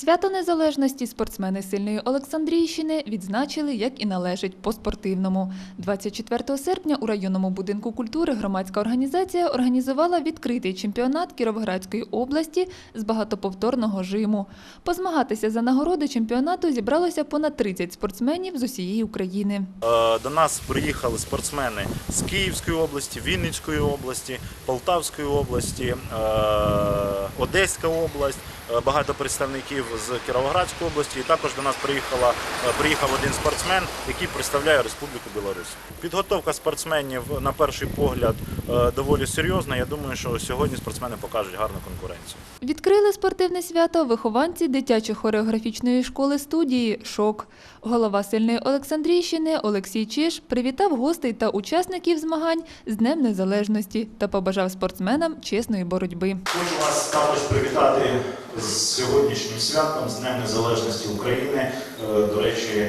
Свято Незалежності спортсмени сильної Олександрійщини відзначили, як і належить по-спортивному. 24 серпня у районному будинку культури громадська організація організувала відкритий чемпіонат Кіровоградської області з багатоповторного жиму. Позмагатися за нагороди чемпіонату зібралося понад 30 спортсменів з усієї України. Е, До нас приїхали спортсмени з Київської області, Вінницької області, Полтавської області, е, Одеська область, е, багато представників з Кіровоградської області. І також до нас приїхала, е, приїхав один спортсмен, який представляє Республіку Білорусь. Підготовка спортсменів на перший погляд е, доволі серйозна. Я думаю, що сьогодні спортсмени покажуть гарну конкуренцію. Відкрили спортивне свято вихованці дитячо-хореографічної школи студії Шок. Голова сильної Олександрійщини Олексій Чиш привітав гостей та учасників змагань з Днем Незалежності та побажав спортсменам чесної боротьби. Хочу вас також привітати з сьогоднішнім святом, з Днем Незалежності України. Е, До речі,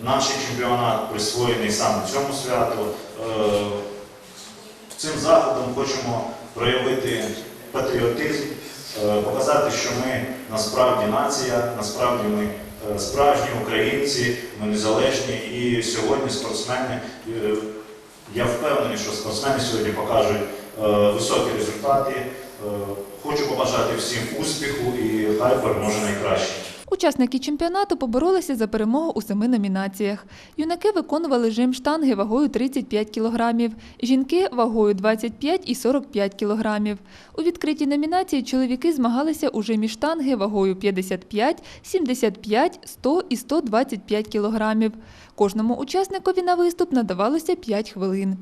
наш чемпіонат присвоєний саме цьому святу. Е, Цим заходом хочемо проявити патріотизм, е, показати, що ми насправді нація, насправді ми справжні українці, ми незалежні. І сьогодні спортсмени, я впевнений, що спортсмени сьогодні покажуть е, високі результати. Е, Хочу побажати всім успіху і хай переможе найкращий. Учасники чемпіонату поборолися за перемогу у семи номінаціях. Юнаки виконували жим штанги вагою 35 кілограмів, жінки вагою 25 і 45 кілограмів. У відкритій номінації чоловіки змагалися у жимі штанги вагою 55, 75, 100 і 125 кілограмів. Кожному учасникові на виступ надавалося 5 хвилин.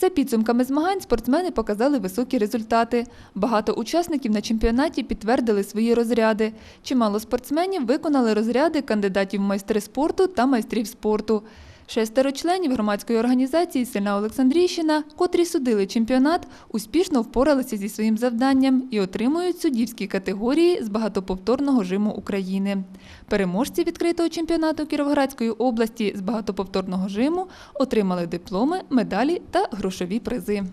За підсумками змагань спортсмени показали високі результати. Багато учасників на чемпіонаті підтвердили свої розряди. Чимало спортсменів виконали розряди кандидатів в майстри спорту та майстрів спорту. Шестеро членів громадської організації Сильна Олександрійщина, котрі судили чемпіонат, успішно впоралися зі своїм завданням і отримують суддівські категорії з багатоповторного жиму України. Переможці відкритого чемпіонату Кіровоградської області з багатоповторного жиму отримали дипломи, медалі та грошові призи.